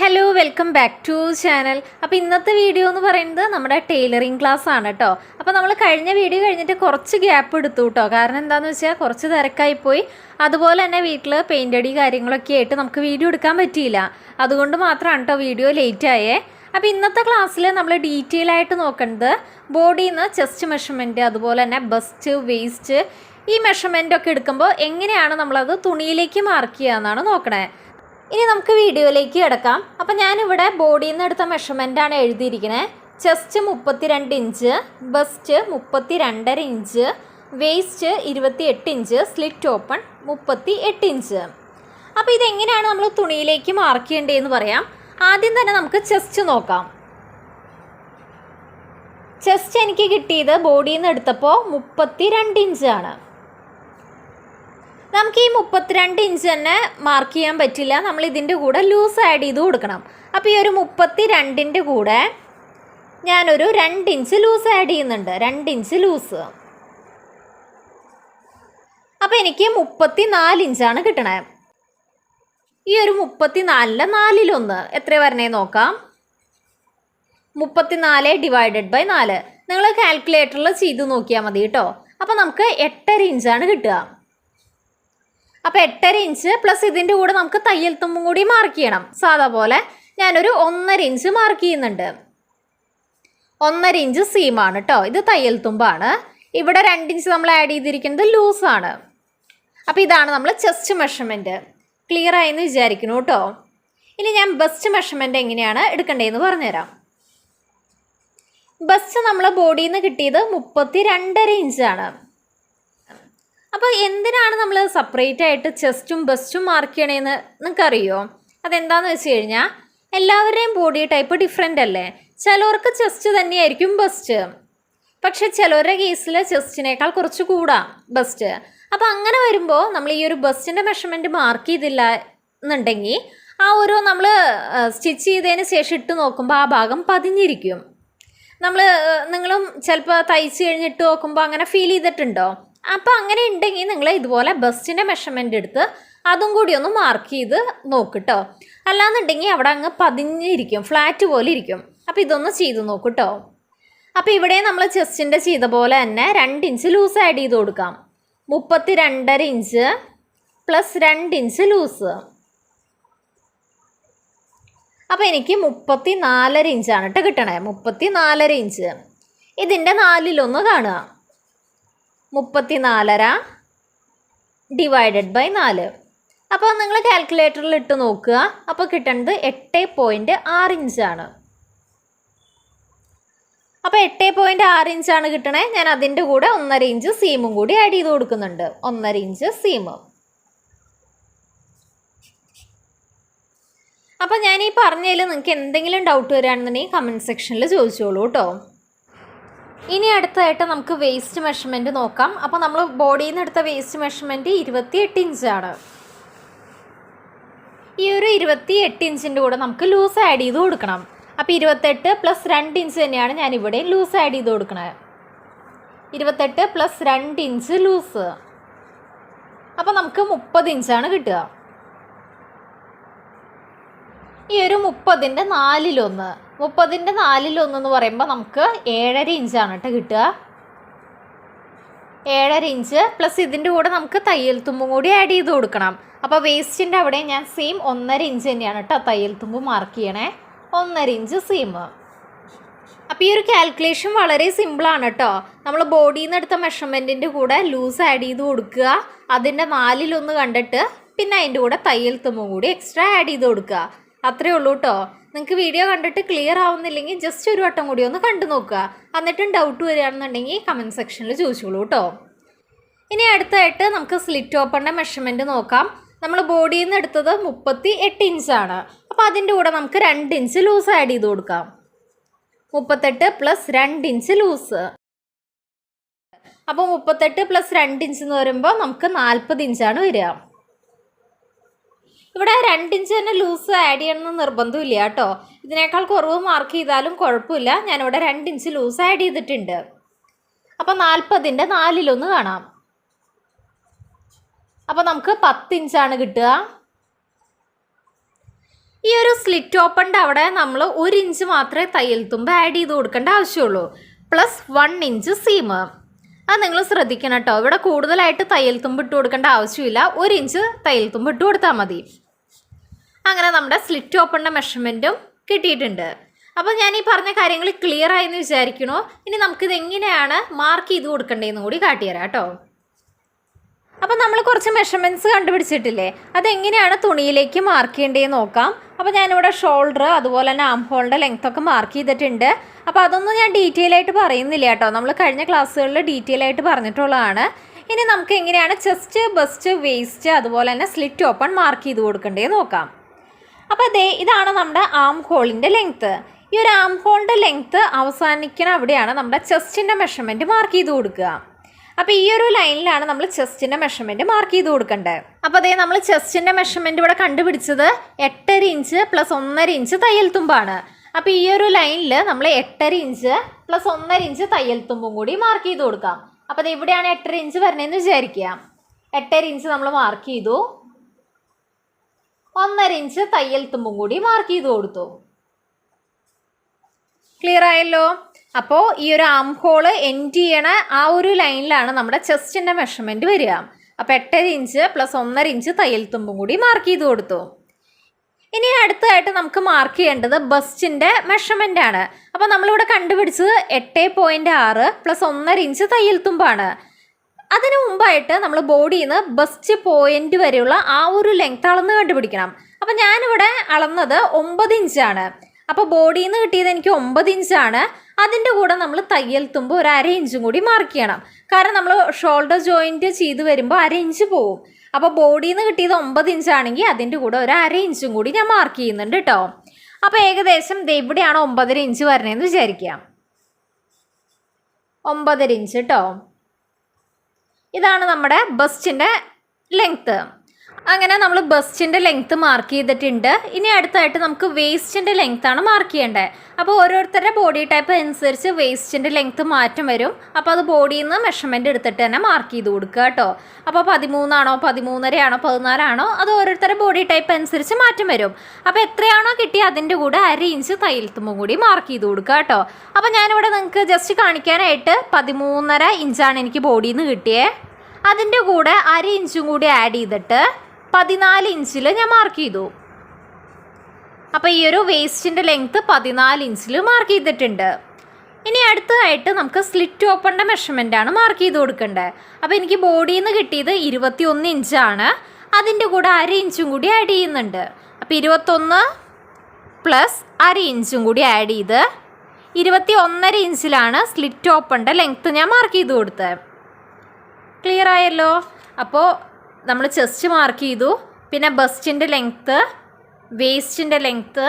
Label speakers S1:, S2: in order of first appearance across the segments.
S1: Hello welcome back to channel അപ്പോൾ ഇന്നത്തെ video എന്ന് പറയുന്നത് നമ്മുടെ ടൈലറിങ് ക്ലാസ് ആണ് കേട്ടോ അപ്പോൾ നമ്മൾ കഴിഞ്ഞ വീഡിയോ കഴിഞ്ഞിട്ട് കുറച്ച് ഗ്യാപ്പ് എടുത്തു കേട്ടോ കാരണം എന്താണെന്ന് വെച്ചാൽ കുറച്ച് തിരക്കായിപ്പോയി അതുപോലെ തന്നെ വീട്ടിൽ പെയിന്റ് അടി കാര്യങ്ങളൊക്കെ ആയിട്ട് നമുക്ക് വീഡിയോ എടുക്കാൻ പറ്റിയില്ല. അതുകൊണ്ട് മാത്രമാണ് കേട്ടോ വീഡിയോ ലേറ്റ് ആയേ. അപ്പോൾ ഇന്നത്തെ ക്ലാസ്സിൽ നമ്മൾ ഡീറ്റെയിൽ ആയിട്ട് നോക്കേണ്ടത് ബോഡിയിൽ നിന്ന് ചെസ്റ്റ് മെഷർമെന്റ് അതുപോലെ തന്നെ ബസ്റ്റ് വേസ്റ്റ് ഈ മെഷർമെന്റ് ഒക്കെ എടുക്കുമ്പോൾ എങ്ങനെയാണ് നമ്മളത് തുണിയിലേക്ക് മാർക്ക് ചെയ്യുക എന്നാണ് നോക്കണേ. ഇനി നമുക്ക് വീഡിയോയിലേക്ക് കിടക്കാം. അപ്പം ഞാനിവിടെ ബോഡിയിൽ നിന്ന് എടുത്ത മെഷർമെന്റ് ആണ് എഴുതിയിരിക്കുന്നത് ചെസ്റ്റ് മുപ്പത്തിരണ്ട് ഇഞ്ച് ബസ്റ്റ് മുപ്പത്തി രണ്ടര ഇഞ്ച് വേസ്റ്റ് ഇരുപത്തി എട്ട് ഇഞ്ച് സ്ലിറ്റ് ഓപ്പൺ മുപ്പത്തി എട്ട് ഇഞ്ച് അപ്പോൾ ഇതെങ്ങനെയാണ് നമ്മൾ തുണിയിലേക്ക് മാർക്ക് ചെയ്യേണ്ടതെന്ന് പറയാം. ആദ്യം തന്നെ നമുക്ക് ചെസ്റ്റ് നോക്കാം. ചെസ്റ്റ് എനിക്ക് കിട്ടിയത് ബോഡിയിൽ നിന്ന് എടുത്തപ്പോൾ മുപ്പത്തി രണ്ട് ഇഞ്ചാണ് നമുക്ക് ഈ മുപ്പത്തിരണ്ട് ഇഞ്ച് തന്നെ മാർക്ക് ചെയ്യാൻ പറ്റില്ല. നമ്മൾ ഇതിന്റെ കൂടെ ലൂസ് ആഡ് ചെയ്ത് കൊടുക്കണം. അപ്പോൾ ഈ ഒരു മുപ്പത്തി രണ്ടിന്റെ കൂടെ ഞാനൊരു രണ്ട് ഇഞ്ച് ലൂസ് ആഡ് ചെയ്യുന്നുണ്ട്. രണ്ട് ഇഞ്ച് ലൂസ് അപ്പോൾ എനിക്ക് മുപ്പത്തി നാല് ഇഞ്ചാണ് കിട്ടണേ. ഈ ഒരു മുപ്പത്തി നാലിന്റെ നാലിലൊന്ന് എത്ര വരണേ നോക്കാം. മുപ്പത്തിനാല് ഡിവൈഡഡ് ബൈ നാല്. നിങ്ങൾ കാൽക്കുലേറ്ററിൽ ചെയ്ത് നോക്കിയാൽ മതി കേട്ടോ. അപ്പോൾ നമുക്ക് എട്ടര ഇഞ്ചാണ് കിട്ടുക. അപ്പോൾ എട്ടര ഇഞ്ച് പ്ലസ് ഇതിന്റെ കൂടെ നമുക്ക് തയ്യൽ തുമ്പും കൂടി മാർക്ക് ചെയ്യണം. സാധാ പോലെ ഞാനൊരു ഒന്നര ഇഞ്ച് മാർക്ക് ചെയ്യുന്നുണ്ട്. ഒന്നര ഇഞ്ച് സീമാണ് കേട്ടോ ഇത് തയ്യൽ തുമ്പാണ്. ഇവിടെ രണ്ട് ഇഞ്ച് നമ്മൾ ആഡ് ചെയ്തിരിക്കുന്നത് ലൂസാണ് അപ്പോൾ ഇതാണ് നമ്മൾ ചെസ്റ്റ് മെഷർമെന്റ് ക്ലിയർ ആയെന്ന് വിചാരിക്കുന്നു കേട്ടോ ഇനി ഞാൻ ബസ്റ്റ് മെഷർമെന്റ് എങ്ങനെയാണ് എടുക്കേണ്ടതെന്ന് പറഞ്ഞുതരാം. ബസ്റ്റ് നമ്മൾ ബോഡിയിൽ നിന്ന് കിട്ടിയത് മുപ്പത്തി രണ്ടര ഇഞ്ചാണ് അപ്പോൾ എന്തിനാണ് നമ്മൾ സെപ്പറേറ്റ് ആയിട്ട് ചെസ്റ്റും ബസ്റ്റും മാർക്ക് ചെയ്യണേന്ന് നിങ്ങൾക്കറിയോ അതെന്താണെന്ന് വെച്ച് കഴിഞ്ഞാൽ എല്ലാവരുടെയും ബോഡി ടൈപ്പ് ഡിഫറെന്റ് അല്ലേ? ചിലവർക്ക് ചെസ്റ്റ് തന്നെയായിരിക്കും ബസ്റ്റ് പക്ഷെ ചിലവരുടെ കേസിൽ ചെസ്റ്റിനേക്കാൾ കുറച്ച് കൂടാം ബസ്റ്റ് അപ്പോൾ അങ്ങനെ വരുമ്പോൾ നമ്മൾ ഈ ഒരു ബസ്റ്റിന്റെ മെഷർമെന്റ് മാർക്ക് ചെയ്തില്ല എന്നുണ്ടെങ്കിൽ ആ ഒരു നമ്മൾ സ്റ്റിച്ച് ചെയ്തതിന് ശേഷം ഇട്ട് നോക്കുമ്പോൾ ആ ഭാഗം പതിഞ്ഞിരിക്കും. നമ്മൾ നിങ്ങളും ചിലപ്പോൾ തയ്ച്ച് കഴിഞ്ഞിട്ട് നോക്കുമ്പോൾ അങ്ങനെ ഫീൽ ചെയ്തിട്ടുണ്ടോ? അപ്പോൾ അങ്ങനെ ഉണ്ടെങ്കിൽ നിങ്ങൾ ഇതുപോലെ ബസ്റ്റിന്റെ മെഷർമെന്റ് എടുത്ത് അതും കൂടി ഒന്ന് മാർക്ക് ചെയ്ത് നോക്കിട്ടോ. അല്ലാന്നുണ്ടെങ്കിൽ അവിടെ അങ്ങ് പതിഞ്ഞിരിക്കും ഫ്ലാറ്റ് പോലെ ഇരിക്കും. അപ്പോൾ ഇതൊന്ന് ചെയ്ത് നോക്കിട്ടോ. അപ്പോൾ ഇവിടെ നമ്മൾ ചെസ്റ്റിന്റെ ചെയ്ത പോലെ തന്നെ രണ്ട് ഇഞ്ച് ലൂസ് ആഡ് ചെയ്ത് കൊടുക്കാം. മുപ്പത്തി രണ്ടര ഇഞ്ച് പ്ലസ് രണ്ട് ഇഞ്ച് ലൂസ് അപ്പോൾ എനിക്ക് മുപ്പത്തി നാലര ഇഞ്ചാണ് കേട്ടോ കിട്ടണേ. മുപ്പത്തി നാലര ഇഞ്ച് ഇതിന്റെ നാലിലൊന്ന് കാണുക. മുപ്പത്തി നാലര ഡിവൈഡഡ് ബൈ നാല്. അപ്പോൾ നിങ്ങൾ കാൽക്കുലേറ്ററിൽ ഇട്ട് നോക്കുക. അപ്പോൾ കിട്ടേണ്ടത് എട്ട് പോയിന്റ് ആറ് ഇഞ്ചാണ് അപ്പോൾ എട്ട് പോയിന്റ് ആറ് ഇഞ്ചാണ് കിട്ടണേ. ഞാൻ അതിന്റെ കൂടെ ഒന്നര ഇഞ്ച് സീമും കൂടി ആഡ് ചെയ്ത് കൊടുക്കുന്നുണ്ട്. ഒന്നര ഇഞ്ച് സീമ് അപ്പോൾ ഞാൻ ഈ പറഞ്ഞതിൽ നിങ്ങൾക്ക് എന്തെങ്കിലും ഡൗട്ട് വരികയാണെന്നുണ്ടെങ്കിൽ കമന്റ് സെക്ഷനിൽ ചോദിച്ചോളൂ കേട്ടോ. ഇനി അടുത്തതായിട്ട് നമുക്ക് വേസ്റ്റ് മെഷർമെന്റ് നോക്കാം. അപ്പോൾ നമ്മൾ ബോഡിയിൽ നിന്ന് എടുത്ത വേസ്റ്റ് മെഷർമെന്റ് ഇരുപത്തി എട്ട് ഇഞ്ചാണ് ഈ ഒരു ഇരുപത്തി എട്ട് ഇഞ്ചിന്റെ കൂടെ നമുക്ക് ലൂസ് ആഡ് ചെയ്ത് കൊടുക്കണം. അപ്പോൾ ഇരുപത്തെട്ട് പ്ലസ് രണ്ട് ഇഞ്ച് തന്നെയാണ് ഞാൻ ഇവിടെ ലൂസ് ആഡ് ചെയ്ത് കൊടുക്കണത് ഇരുപത്തെട്ട് പ്ലസ് രണ്ട് ഇഞ്ച് ലൂസ് അപ്പോൾ നമുക്ക് മുപ്പത് ഇഞ്ചാണ് കിട്ടുക. ഈ ഒരു മുപ്പതിന്റെ നാലിലൊന്ന്. മുപ്പതിന്റെ നാലിൽ എന്ന് പറയുമ്പോൾ നമുക്ക് ഏഴര ഇഞ്ചാണ് കേട്ടോ കിട്ടുക. ഏഴര ഇഞ്ച് പ്ലസ് ഇതിന്റെ കൂടെ നമുക്ക് തയ്യൽ തുമ്പും കൂടി ആഡ് ചെയ്ത് കൊടുക്കണം. അപ്പോൾ വേസ്റ്റിന്റെ അവിടെ ഞാൻ സെയിം ഒന്നര ഇഞ്ച് തന്നെയാണ് കേട്ടോ തയ്യൽ തുമ്പ് മാർക്ക് ചെയ്യണേ. ഒന്നര ഇഞ്ച് സീം അപ്പോൾ ഈ ഒരു കാൽക്കുലേഷൻ വളരെ സിമ്പിളാണ് കേട്ടോ നമ്മൾ ബോഡിയിൽ നിന്ന് എടുത്ത മെഷർമെന്റിന്റെ കൂടെ ലൂസ് ആഡ് ചെയ്ത് കൊടുക്കുക. അതിന്റെ നാലിലൊന്ന് കണ്ടിട്ട് പിന്നെ അതിന്റെ കൂടെ തയ്യൽ തുമ്പും കൂടി എക്സ്ട്രാ ആഡ് ചെയ്ത് കൊടുക്കുക. അത്രേ ഉള്ളൂ കേട്ടോ നിങ്ങൾക്ക് വീഡിയോ കണ്ടിട്ട് ക്ലിയർ ആവുന്നില്ലെങ്കിൽ ജസ്റ്റ് ഒരു വട്ടം കൂടി ഒന്ന് കണ്ടു നോക്കുക. എന്നിട്ടും ഡൗട്ട് വരികയാണെന്നുണ്ടെങ്കിൽ കമന്റ് സെക്ഷനിൽ ചോദിച്ചോളൂ കേട്ടോ ഇനി അടുത്തായിട്ട് നമുക്ക് സ്ലിറ്റ് ഓപ്പണിന്റെ മെഷർമെന്റ് നോക്കാം. നമ്മൾ ബോഡിയിൽ നിന്ന് എടുത്തത് മുപ്പത്തി എട്ട് ഇഞ്ചാണ് അപ്പോൾ അതിന്റെ കൂടെ നമുക്ക് രണ്ട് ഇഞ്ച് ലൂസ് ആഡ് ചെയ്ത് കൊടുക്കാം. മുപ്പത്തെട്ട് പ്ലസ് രണ്ട് ഇഞ്ച് ലൂസ് അപ്പോൾ മുപ്പത്തെട്ട് പ്ലസ് രണ്ട് ഇഞ്ച് എന്ന് പറയുമ്പോൾ നമുക്ക് നാൽപ്പത് ഇഞ്ചാണ് വരിക. ഇവിടെ രണ്ടിഞ്ച് തന്നെ ലൂസ് ആഡ് ചെയ്യണമെന്ന് നിർബന്ധമില്ല കേട്ടോ. ഇതിനേക്കാൾ കുറവ് മാർക്ക് ചെയ്താലും കുഴപ്പമില്ല. ഞാനിവിടെ രണ്ടിഞ്ച് ലൂസ് ആഡ് ചെയ്തിട്ടുണ്ട്. അപ്പോൾ നാൽപ്പതിന്റെ നാലിലൊന്ന് കാണാം. അപ്പോൾ നമുക്ക് പത്ത് ഇഞ്ചാണ് കിട്ടുക. ഈ ഒരു സ്ലിറ്റ് ഓപ്പണിന്റെ അവിടെ നമ്മൾ ഒരു ഇഞ്ച് മാത്രമേ തയ്യൽ തുമ്പ് ആഡ് ചെയ്ത് കൊടുക്കേണ്ട ആവശ്യമുള്ളൂ. പ്ലസ് വൺ ഇഞ്ച് സീം അത് നിങ്ങൾ ശ്രദ്ധിക്കണം കേട്ടോ. ഇവിടെ കൂടുതലായിട്ട് തയ്യൽ തുമ്പ് ഇട്ട് കൊടുക്കേണ്ട ആവശ്യമില്ല. ഒരു ഇഞ്ച് തയ്യൽ തുമ്പ് ഇട്ട് കൊടുത്താൽ മതി. അങ്ങനെ നമ്മുടെ സ്ലിറ്റ് ഓപ്പണിന്റെ മെഷർമെന്റും കിട്ടിയിട്ടുണ്ട്. അപ്പോൾ ഞാൻ ഈ പറഞ്ഞ കാര്യങ്ങൾ ക്ലിയർ ആയെന്ന് വിചാരിക്കണോ? ഇനി നമുക്കിത് എങ്ങനെയാണ് മാർക്ക് ചെയ്ത് കൊടുക്കേണ്ടതെന്ന് കൂടി കാട്ടിത്തരാം കേട്ടോ. അപ്പോൾ നമ്മൾ കുറച്ച് മെഷർമെന്റ്സ് കണ്ടുപിടിച്ചിട്ടില്ലേ? അതെങ്ങനെയാണ് തുണിയിലേക്ക് മാർക്ക് ചെയ്യേണ്ടതെന്ന് നോക്കാം. അപ്പോൾ ഞാനിവിടെ ഷോൾഡർ അതുപോലെ തന്നെ ആം ഹോളിന്റെ ലെങ്ത് ഒക്കെ മാർക്ക് ചെയ്തിട്ടുണ്ട്. അപ്പോൾ അതൊന്നും ഞാൻ ഡീറ്റെയിൽ ആയിട്ട് പറയുന്നില്ല കേട്ടോ. നമ്മൾ കഴിഞ്ഞ ക്ലാസ്സുകളിൽ ഡീറ്റെയിൽ ആയിട്ട് പറഞ്ഞിട്ടുള്ളതാണ്. ഇനി നമുക്ക് എങ്ങനെയാണ് ചെസ്റ്റ് ബസ്റ്റ് വേസ്റ്റ് അതുപോലെ തന്നെ സ്ലിറ്റ് ഓപ്പൺ മാർക്ക് ചെയ്ത് കൊടുക്കേണ്ടത് നോക്കാം. അപ്പോൾ ദേ ഇതാണ് നമ്മുടെ ആം ഹോളിന്റെ ലെങ്ത്ത് ഈ ഒരു ആം ഹോളിന്റെ ലെങ്ത്ത് അവസാനിക്കുന്ന അവിടെയാണ് നമ്മുടെ ചെസ്റ്റിന്റെ മെഷർമെന്റ് മാർക്ക് ചെയ്ത് കൊടുക്കുക. അപ്പോൾ ഈ ഒരു ലൈനിലാണ് നമ്മൾ ചെസ്റ്റിന്റെ മെഷർമെന്റ് മാർക്ക് ചെയ്ത് കൊടുക്കേണ്ടത് അപ്പോൾ അതേ നമ്മൾ ചെസ്റ്റിന്റെ മെഷർമെന്റ് ഇവിടെ കണ്ടുപിടിച്ചത് എട്ടര ഇഞ്ച് പ്ലസ് ഒന്നര ഇഞ്ച് തയ്യൽ തുമ്പാണ്. അപ്പോൾ ഈ ഒരു ലൈനിൽ നമ്മൾ എട്ടര ഇഞ്ച് പ്ലസ് ഒന്നര ഇഞ്ച് തയ്യൽ തുമ്പും കൂടി മാർക്ക് ചെയ്ത് കൊടുക്കാം. അപ്പോൾ അത് എവിടെയാണ് എട്ടര ഇഞ്ച് വരണേന്ന് വിചാരിക്കുക. എട്ടര ഇഞ്ച് നമ്മൾ മാർക്ക് ചെയ്തു. ഒന്നര ഇഞ്ച് തയ്യൽ തുമ്പും കൂടി മാർക്ക് ചെയ്ത് കൊടുത്തു. ക്ലിയർ ആയല്ലോ? അപ്പോൾ ഈ ഒരു ആം ഹോൾ എൻഡ് ചെയ്യണ ആ ഒരു ലൈനിലാണ് നമ്മുടെ ചെസ്റ്റിന്റെ മെഷർമെന്റ് വരിക. അപ്പോൾ എട്ടര ഇഞ്ച് പ്ലസ് ഒന്നര ഇഞ്ച് തയ്യൽ തുമ്പും കൂടി മാർക്ക് ചെയ്ത് കൊടുത്തു. ഇനി അടുത്തതായിട്ട് നമുക്ക് മാർക്ക് ചെയ്യേണ്ടത് ബസ്റ്റിന്റെ മെഷർമെന്റ് ആണ്. അപ്പോൾ നമ്മളിവിടെ കണ്ടുപിടിച്ചത് എട്ട് പോയിന്റ് ആറ് പ്ലസ് ഒന്നര ഇഞ്ച് തയ്യൽ തുമ്പാണ് അതിന് മുമ്പായിട്ട് നമ്മൾ ബോഡിയിൽ നിന്ന് ബസ്റ്റ് പോയിന്റ് വരെയുള്ള ആ ഒരു ലെങ്ത് അളന്ന് കണ്ടുപിടിക്കണം. അപ്പം ഞാനിവിടെ അളന്നത് ഒമ്പത് ഇഞ്ചാണ് അപ്പോൾ ബോഡിയിൽ നിന്ന് കിട്ടിയത് എനിക്ക് ഒമ്പത് ഇഞ്ചാണ്. അതിന്റെ കൂടെ നമ്മൾ തയ്യൽ തുമ്പ് ഒരു അര ഇഞ്ചും കൂടി മാർക്ക് ചെയ്യണം. കാരണം നമ്മൾ ഷോൾഡർ ജോയിന്റ് ചെയ്ത് വരുമ്പോൾ അര ഇഞ്ച് പോവും. അപ്പോൾ ബോഡിയിൽ നിന്ന് കിട്ടിയത് ഒമ്പത് ഇഞ്ചാണെങ്കിൽ അതിന്റെ കൂടെ ഒരു അര ഇഞ്ചും കൂടി ഞാൻ മാർക്ക് ചെയ്യുന്നുണ്ട് കേട്ടോ അപ്പോൾ ഏകദേശം ഇവിടെയാണ് ഒമ്പതര ഇഞ്ച് വരണേന്ന് വിചാരിക്കാം ഒമ്പതര ഇഞ്ച് കേട്ടോ ഇതാണ് നമ്മുടെ ബസ്റ്റിന്റെ ലെങ്ത്ത് അങ്ങനെ നമ്മൾ ബസ്റ്റിന്റെ ലെങ്ത്ത് മാർക്ക് ചെയ്തിട്ടുണ്ട്. ഇനി അടുത്തായിട്ട് നമുക്ക് വേസ്റ്റിന്റെ ലെങ്ത്താണ് മാർക്ക് ചെയ്യേണ്ടത്. അപ്പോൾ ഓരോരുത്തരുടെ ബോഡി ടൈപ്പ് അനുസരിച്ച് വേസ്റ്റിന്റെ ലെങ്ത്ത് മാറ്റം വരും. അപ്പോൾ അത് ബോഡിയിൽ നിന്ന് മെഷർമെന്റ് എടുത്തിട്ട് തന്നെ മാർക്ക് ചെയ്ത് കൊടുക്കുക കേട്ടോ. അപ്പോൾ പതിമൂന്നാണോ പതിമൂന്നരയാണോ പതിനാലാണോ അത് ഓരോരുത്തരുടെ ബോഡി ടൈപ്പ് അനുസരിച്ച് മാറ്റം വരും. അപ്പോൾ എത്രയാണോ കിട്ടിയ അതിന്റെ കൂടെ അര ഇഞ്ച് തയ്യൽത്തുമ്പും കൂടി മാർക്ക് ചെയ്ത് കൊടുക്കുക കേട്ടോ. അപ്പോൾ ഞാനിവിടെ നിങ്ങൾക്ക് ജസ്റ്റ് കാണിക്കാനായിട്ട് പതിമൂന്നര ഇഞ്ചാണ് എനിക്ക് ബോഡിയിൽ നിന്ന് കിട്ടിയത് അതിന്റെ കൂടെ അര ഇഞ്ചും കൂടി ആഡ് ചെയ്തിട്ട് പതിനാല് ഇഞ്ചിൽ ഞാൻ മാർക്ക് ചെയ്തു. അപ്പോൾ ഈ ഒരു വേസ്റ്റിന്റെ ലെങ്ത്ത് പതിനാല് ഇഞ്ചിൽ മാർക്ക് ചെയ്തിട്ടുണ്ട്. ഇനി അടുത്തതായിട്ട് നമുക്ക് സ്ലിറ്റ് ഓപ്പണിന്റെ ആണ് മാർക്ക് ചെയ്ത് കൊടുക്കേണ്ടത് അപ്പോൾ എനിക്ക് ബോഡിയിൽ നിന്ന് കിട്ടിയത് ഇരുപത്തി ഒന്ന് ഇഞ്ചാണ്. അതിന്റെ കൂടെ അര ഇഞ്ചും കൂടി ആഡ് ചെയ്യുന്നുണ്ട്. അപ്പോൾ ഇരുപത്തൊന്ന് പ്ലസ് അര ഇഞ്ചും കൂടി ആഡ് ചെയ്ത് ഇരുപത്തി ഒന്നര ഇഞ്ചിലാണ് സ്ലിറ്റ് ഓപ്പണിന്റെ ലെങ്ത്ത് ഞാൻ മാർക്ക് ചെയ്ത് കൊടുത്തത് ക്ലിയർ ആയല്ലോ? അപ്പോൾ നമ്മൾ ചെസ്റ്റ് മാർക്ക് ചെയ്തു. പിന്നെ ബസ്റ്റിന്റെ ലെങ്ത്ത് വേസ്റ്റിന്റെ ലെങ്ത്ത്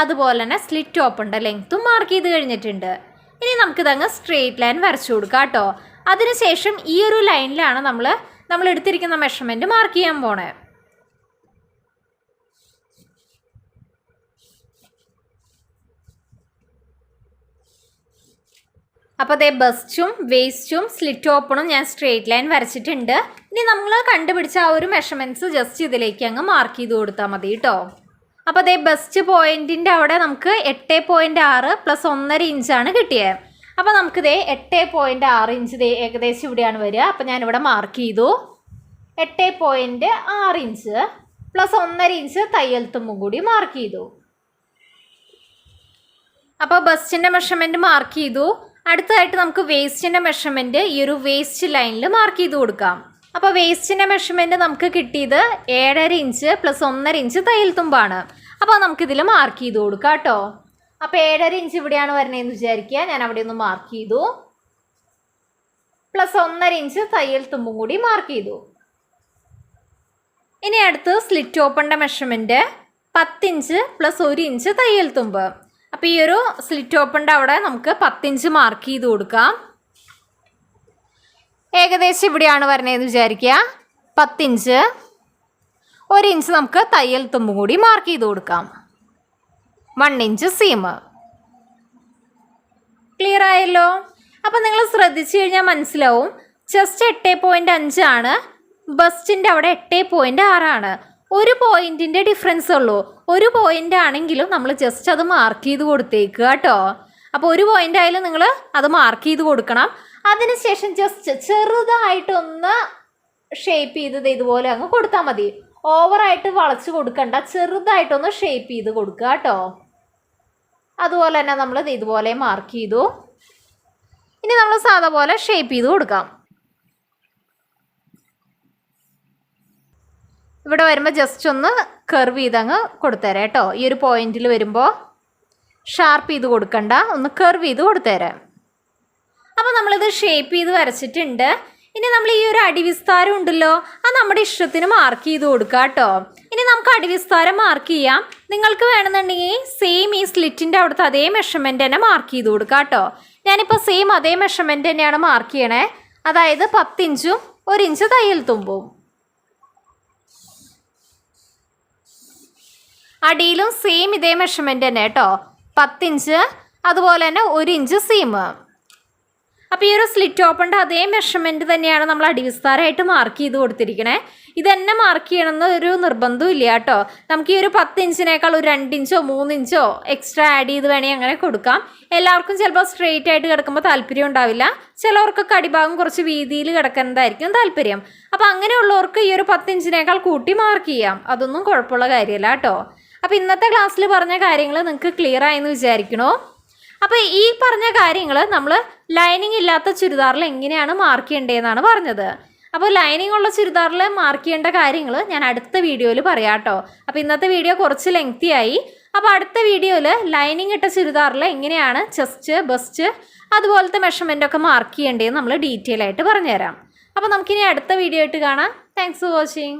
S1: അതുപോലെ തന്നെ സ്ലിറ്റ് ഓപ്പണിന്റെ ലെങ്ത്തും മാർക്ക് ചെയ്ത് കഴിഞ്ഞിട്ടുണ്ട്. ഇനി നമുക്കിതങ്ങ് സ്ട്രെയിറ്റ് ലൈൻ വരച്ചു കൊടുക്കാം കേട്ടോ. അതിനുശേഷം ഈ ഒരു ലൈനിലാണ് നമ്മൾ നമ്മൾ എടുത്തിരിക്കുന്ന മെഷർമെന്റ് മാർക്ക് ചെയ്യാൻ പോണേ. അപ്പോൾ അതേ ബസ്റ്റും വേസ്റ്റും സ്ലിറ്റ് ഓപ്പണും ഞാൻ സ്ട്രെയിറ്റ് ലൈൻ വരച്ചിട്ടുണ്ട്. ഇനി നമ്മൾ കണ്ടുപിടിച്ച ആ ഒരു മെഷർമെന്റ്സ് ജസ്റ്റ് ഇതിലേക്ക് അങ്ങ് മാർക്ക് ചെയ്ത് കൊടുത്താൽ മതി കേട്ടോ അപ്പോൾ അതേ ബസ്റ്റ് പോയിന്റിന്റെ അവിടെ നമുക്ക് എട്ട് പോയിന്റ് ആറ് പ്ലസ് ഒന്നര ഇഞ്ചാണ് കിട്ടിയത് അപ്പോൾ നമുക്കിതേ എട്ട് പോയിന്റ് ആറ് ഇഞ്ച് ദേ ഏകദേശം ഇവിടെയാണ് വരിക. അപ്പോൾ ഞാനിവിടെ മാർക്ക് ചെയ്തു. എട്ട് പോയിന്റ് ആറ് ഇഞ്ച് പ്ലസ് ഒന്നര ഇഞ്ച് തയ്യൽ തുമ്പും കൂടി മാർക്ക് ചെയ്തു. അപ്പോൾ ബസ്റ്റിന്റെ മെഷർമെന്റ് മാർക്ക് ചെയ്തു. അടുത്തതായിട്ട് നമുക്ക് വേസ്റ്റിന്റെ മെഷർമെന്റ് ഈ ഒരു വേസ്റ്റ് ലൈനിൽ മാർക്ക് ചെയ്ത് കൊടുക്കാം. അപ്പോൾ വേസ്റ്റിന്റെ മെഷർമെന്റ് നമുക്ക് കിട്ടിയത് ഏഴര ഇഞ്ച് പ്ലസ് ഒന്നര ഇഞ്ച് തയ്യൽ തുമ്പാണ്. അപ്പോൾ നമുക്കിതിൽ മാർക്ക് ചെയ്ത് കൊടുക്കാം കേട്ടോ. അപ്പോൾ ഏഴര ഇഞ്ച് ഇവിടെയാണ് വരുന്നതെന്ന് വിചാരിക്കുക. ഞാൻ അവിടെ ഒന്ന് മാർക്ക് ചെയ്തു. പ്ലസ് ഒന്നര ഇഞ്ച് തയ്യൽ തുമ്പും കൂടി മാർക്ക് ചെയ്തു. ഇനി അടുത്ത് സ്ലിറ്റ് ഓപ്പണിന്റെ മെഷർമെന്റ് പത്തിഞ്ച് പ്ലസ് ഒരു ഇഞ്ച് തയ്യൽ തുമ്പ്. അപ്പോൾ ഈ ഒരു സ്ലിറ്റ് ഓപ്പണിന്റെ അവിടെ നമുക്ക് പത്തിഞ്ച് മാർക്ക് ചെയ്ത് കൊടുക്കാം. ഏകദേശം ഇവിടെയാണ് വരണതെന്ന് വിചാരിക്കുക. പത്തിഞ്ച്. ഒരു ഇഞ്ച് നമുക്ക് തയ്യൽ തുമ്പും കൂടി മാർക്ക് ചെയ്ത് കൊടുക്കാം. വൺ ഇഞ്ച് സീമ് ക്ലിയർ ആയല്ലോ? അപ്പം നിങ്ങൾ ശ്രദ്ധിച്ചു കഴിഞ്ഞാൽ മനസ്സിലാവും. ചെസ്റ്റ് എട്ട് പോയിന്റ് അഞ്ചാണ് ബസ്റ്റിന്റെ അവിടെ എട്ട് പോയിന്റ് ആറാണ് ഒരു പോയിന്റിന്റെ ഡിഫറൻസ് ഉള്ളൂ. ഒരു പോയിന്റ് ആണെങ്കിലും നമ്മൾ ജസ്റ്റ് അത് മാർക്ക് ചെയ്ത് കൊടുത്തേക്കുക കേട്ടോ. അപ്പോൾ ഒരു പോയിന്റ് ആയാലും നിങ്ങൾ അത് മാർക്ക് ചെയ്ത് കൊടുക്കണം. അതിനുശേഷം ജസ്റ്റ് ചെറുതായിട്ടൊന്ന് ഷേപ്പ് ചെയ്തത് ഇതുപോലെ അങ്ങ് കൊടുത്താൽ മതി. ഓവറായിട്ട് വളച്ച് കൊടുക്കണ്ട. ചെറുതായിട്ടൊന്ന് ഷേപ്പ് ചെയ്ത് കൊടുക്കുക കേട്ടോ. അതുപോലെ തന്നെ നമ്മൾ ഇതുപോലെ മാർക്ക് ചെയ്തു. ഇനി നമ്മൾ സാധാ പോലെ ഷേപ്പ് ചെയ്ത് കൊടുക്കാം. ഇവിടെ വരുമ്പോൾ ജസ്റ്റ് ഒന്ന് കർവ് ചെയ്തങ്ങ് കൊടുത്തരാം കേട്ടോ. ഈ ഒരു പോയിന്റിൽ വരുമ്പോൾ ഷാർപ്പ് ചെയ്ത് കൊടുക്കണ്ട. ഒന്ന് കർവ് ചെയ്ത് കൊടുത്തരാം. അപ്പോൾ നമ്മളിത് ഷേപ്പ് ചെയ്ത് വരച്ചിട്ടുണ്ട്. ഇനി നമ്മൾ ഈ ഒരു അടിവിസ്താരം ഉണ്ടല്ലോ അത് നമ്മുടെ ഇഷ്ടത്തിന് മാർക്ക് ചെയ്ത് കൊടുക്കുക കേട്ടോ ഇനി നമുക്ക് അടിവിസ്താരം മാർക്ക് ചെയ്യാം. നിങ്ങൾക്ക് വേണമെന്നുണ്ടെങ്കിൽ സെയിം ഈ സ്ലിറ്റിന്റെ അവിടുത്തെ അതേ മെഷർമെന്റ് തന്നെ മാർക്ക് ചെയ്ത് കൊടുക്കുക കേട്ടോ ഞാനിപ്പോൾ സെയിം അതേ മെഷർമെന്റ് തന്നെയാണ് മാർക്ക് ചെയ്യണേ. അതായത് പത്തിഞ്ചും ഒരു ഇഞ്ച് തയ്യൽ തുമ്പും. അടിയിലും സെയിം ഇതേ മെഷർമെന്റ് തന്നെ കേട്ടോ പത്തിഞ്ച് അതുപോലെ തന്നെ ഒരു ഇഞ്ച് സീം അപ്പോൾ ഈ ഒരു സ്ലിറ്റ് ഓപ്പണിന്റെ അതേ മെഷർമെന്റ് തന്നെയാണ് നമ്മൾ അടിവിസ്താരമായിട്ട് മാർക്ക് ചെയ്ത് കൊടുത്തിരിക്കണേ. ഇത് തന്നെ മാർക്ക് ചെയ്യണമെന്ന് ഒരു നിർബന്ധവും ഇല്ല കേട്ടോ നമുക്ക് ഈ ഒരു പത്ത് ഇഞ്ചിനേക്കാൾ ഒരു രണ്ട് ഇഞ്ചോ ഇഞ്ചോ എക്സ്ട്രാ ആഡ് ചെയ്ത് വേണമെങ്കിൽ അങ്ങനെ കൊടുക്കാം. എല്ലാവർക്കും ചിലപ്പോൾ സ്ട്രെയിറ്റ് ആയിട്ട് കിടക്കുമ്പോൾ താല്പര്യം ഉണ്ടാവില്ല. ചിലവർക്കൊക്കെ അടിഭാഗം കുറച്ച് വീതിയിൽ കിടക്കുന്നതായിരിക്കും താല്പര്യം. അപ്പോൾ അങ്ങനെയുള്ളവർക്ക് ഈ ഒരു പത്ത് ഇഞ്ചിനേക്കാൾ കൂട്ടി മാർക്ക് ചെയ്യാം. അതൊന്നും കുഴപ്പമുള്ള കാര്യമല്ല കേട്ടോ അപ്പോൾ ഇന്നത്തെ ക്ലാസ്സിൽ പറഞ്ഞ കാര്യങ്ങൾ നിങ്ങൾക്ക് ക്ലിയർ ആയെന്ന് വിചാരിക്കണോ? അപ്പോൾ ഈ പറഞ്ഞ കാര്യങ്ങൾ നമ്മൾ ലൈനിങ് ഇല്ലാത്ത ചുരിദാറിൽ എങ്ങനെയാണ് മാർക്ക് ചെയ്യേണ്ടതെന്നാണ് പറഞ്ഞത്. അപ്പോൾ ലൈനിങ് ഉള്ള ചുരിദാറിൽ മാർക്ക് ചെയ്യേണ്ട കാര്യങ്ങൾ ഞാൻ അടുത്ത വീഡിയോയിൽ പറയാം കേട്ടോ അപ്പോൾ ഇന്നത്തെ വീഡിയോ കുറച്ച് ലെങ്തി ആയി. അപ്പോൾ അടുത്ത വീഡിയോയിൽ ലൈനിങ് ഇട്ട ചുരിദാറിൽ എങ്ങനെയാണ് ചെസ്റ്റ് ബസ്റ്റ് അതുപോലത്തെ മെഷർമെന്റ് ഒക്കെ മാർക്ക് ചെയ്യേണ്ടതെന്ന് നമ്മൾ ഡീറ്റെയിൽ ആയിട്ട് പറഞ്ഞുതരാം. അപ്പോൾ നമുക്കിനി അടുത്ത വീഡിയോ ആയിട്ട് കാണാം. Thanks for watching